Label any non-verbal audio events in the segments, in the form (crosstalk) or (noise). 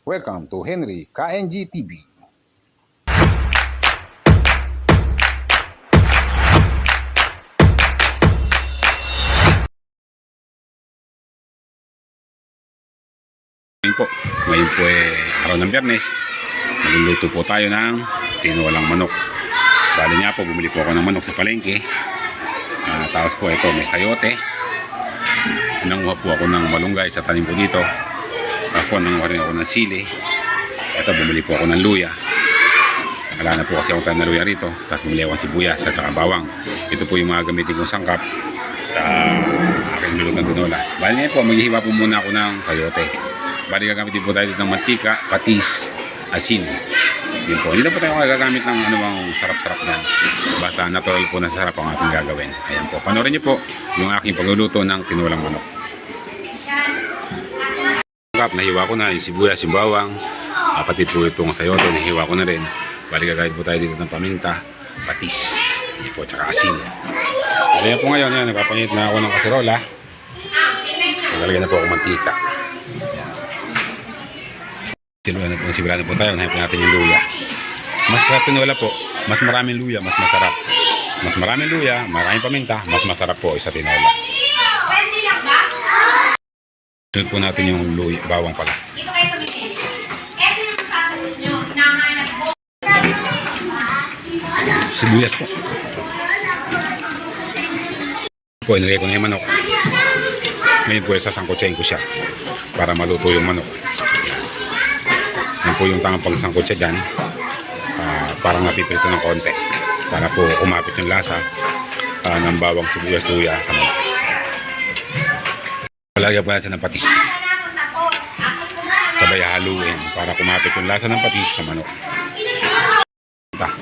Welcome to Henry KNG TV. Ngayon po, ngayon po eh, araw ng biyernes. Magluluto po tayo ng tinolang manok. Bali nga po, bumili po ako ng manok sa palengke. Ah, tapos po ito, may sayote. Nanguha po ako ng malunggay sa tanim ko dito. Po, nanguha rin ako ng sili. Ito, bumili po ako ng luya. Wala na po kasi akong tanim na luya rito. Tapos bumili ako ng sibuyas at saka bawang. Ito po yung mga gamitin kong sangkap sa aking lulutang tinola. Bali ngayon po, maghihiwa po muna ako ng sayote. Bali gagamitin po tayo dito ng mantika, patis, asin. Yun po. Hindi na po tayo gagamit ng bang sarap-sarap na. Basta natural po na sarap ang ating gagawin. Ayan po. Panoorin niyo po yung aking pagluluto ng tinulang manok. Kap, nahiwa ko na yung sibuyas, yung bawang. Uh, pati po itong sayote, nahiwa ko na rin. Bali gagawin po tayo dito ng paminta, patis. Yan po, tsaka asin. Kaya po ngayon, yan, nagpapanit na ako ng kaserola. Nagalagyan na po ako mantika. Sinulan na po, sigurado po tayo, nahin po natin yung luya. Mas sarap tinola po, mas maraming luya, mas masarap. Mas maraming luya, maraming paminta, mas masarap po sa tinola. Sunod po natin yung luya, bawang pala. Dito kayo tumingin. Ito yung sasagot nyo. Hinahanap ko. Sibuyas po. Po, inilagay ko na yung manok. Ngayon po, sasangkotsahin ko siya para maluto yung manok. Yan po yung tamang pagsangkotsa dyan. Ah, parang napiprito ng konti. Para po kumapit yung lasa ah, ng bawang sibuyas luya sa manok. Palagyan po natin ng patis. Na. Sabay haluin para kumapit yung lasa ng patis sa manok. Ta.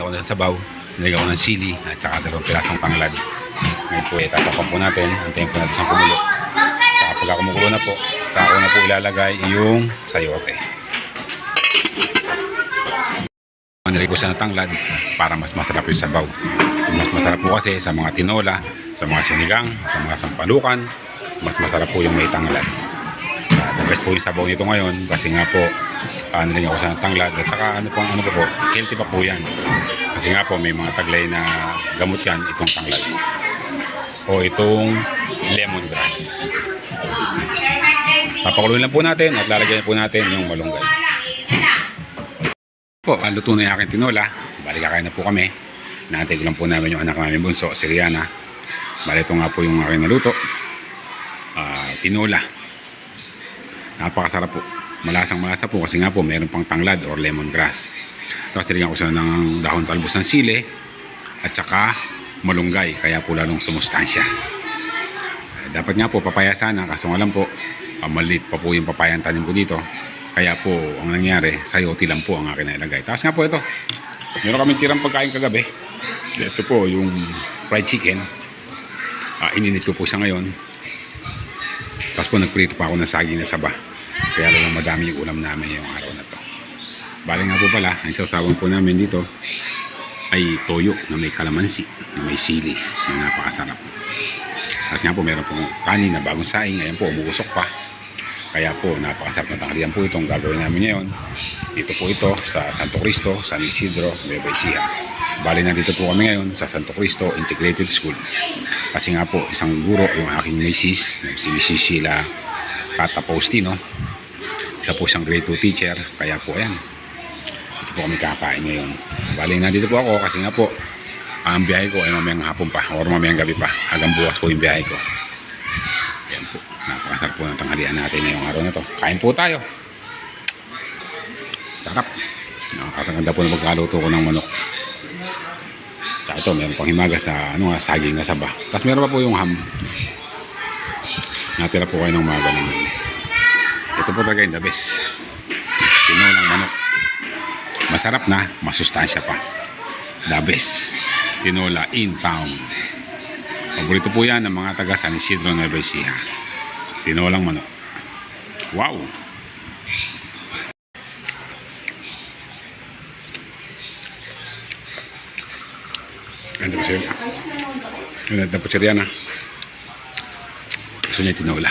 Ako ng sabaw, nilagyan ko ng sili at saka dalawang pirasong tanglad. Ngayon po, eh, tatakpan po natin. Antayin po natin siyang kumulo. Saka pagka kumukulo na po, saka ko na po ilalagay yung sayote. Nilagay ko siya ng tanglad para mas masarap yung sabaw. Mas masarap po kasi sa mga tinola, sa mga sinigang, sa mga sampalukan, mas masarap po yung may tanglad. Uh, the best po yung sabaw nito ngayon kasi nga po uh, nilagyan ko siya ng tanglad at saka ano po, ano po po, healthy pa po yan. Kasi nga po may mga taglay na gamot yan itong tanglad o itong lemongrass. Papakuloyin lang po natin at lalagyan po natin yung malunggay. Po, ang luto na yung aking tinola. Bali kakain na po kami. Naantay ko lang po namin yung anak namin bunso, si Rihanna. Bali ito nga po yung aking naluto. Ah, tinola. Napakasarap po. Malasang malasa po kasi nga po meron pang tanglad or lemongrass. Tapos tinigyan ko siya ng dahon talbos ng sili at saka malunggay kaya po lalong sumustansya. Eh, Dapat nga po papaya sana kaso nga po ah, maliit pa po yung papaya ang tanim ko dito. Kaya po ang nangyari sayote lang po ang akin nilagay. Tapos nga po ito. Meron kami tirang pagkain kagabi. Ito po yung fried chicken. Ah, ininit ko po siya ngayon. Tapos po nagprito pa ako ng saging na saba. Kaya lang madami yung ulam namin yung araw na to. Bali nga po pala, ang sausawan po namin dito ay toyo na may kalamansi, na may sili, na napakasarap. Kasi nga po meron pong kanin na bagong saing, ngayon po umuusok pa. Kaya po napakasarap na tanghalian po itong gagawin namin ngayon. Dito po ito sa Santo Cristo, San Isidro, Nueva Ecija. Bali nandito po kami ngayon sa Santo Cristo Integrated School. Kasi nga po isang guro yung aking misis, si Mrs. Sheila Catapostino. Isa po siyang grade 2 teacher, kaya po ayan, ito po kami kakain ngayon. Bali, nandito po ako kasi nga po, ang biyahe ko ay mamayang hapon pa or mamayang gabi pa. Hanggang bukas po yung biyahe ko. Yan po. Napakasarap po ng tanghalian natin ngayong araw na to. Kain po tayo. Sarap. Nakakaganda po na pagkaluto ko ng manok. Tsaka ito, meron pang himaga sa ano nga, saging na saba. Tapos meron pa po yung ham. Natira po kayo ng umaga naman. Ito po talaga yung the best. Tinulang manok. Masarap na, masustansya pa. The best. Tinola in town. Paborito po yan ng mga taga San Isidro Nueva Ecija. Tinolang manok. Wow! Ganda po siya. Ganda po siya Rihanna. Gusto niya tinola.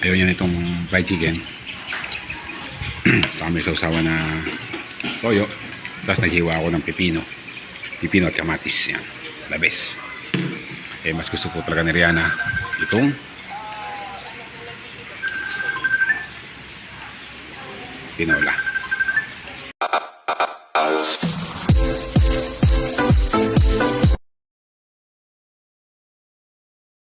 Ayaw niya nitong fried chicken. (clears throat) Saka may sausawa na toyo. Tapos naghiwa ako ng pipino. Pipino at kamatis. Yan. The best. Eh, mas gusto ko talaga ni Rihanna itong tinola.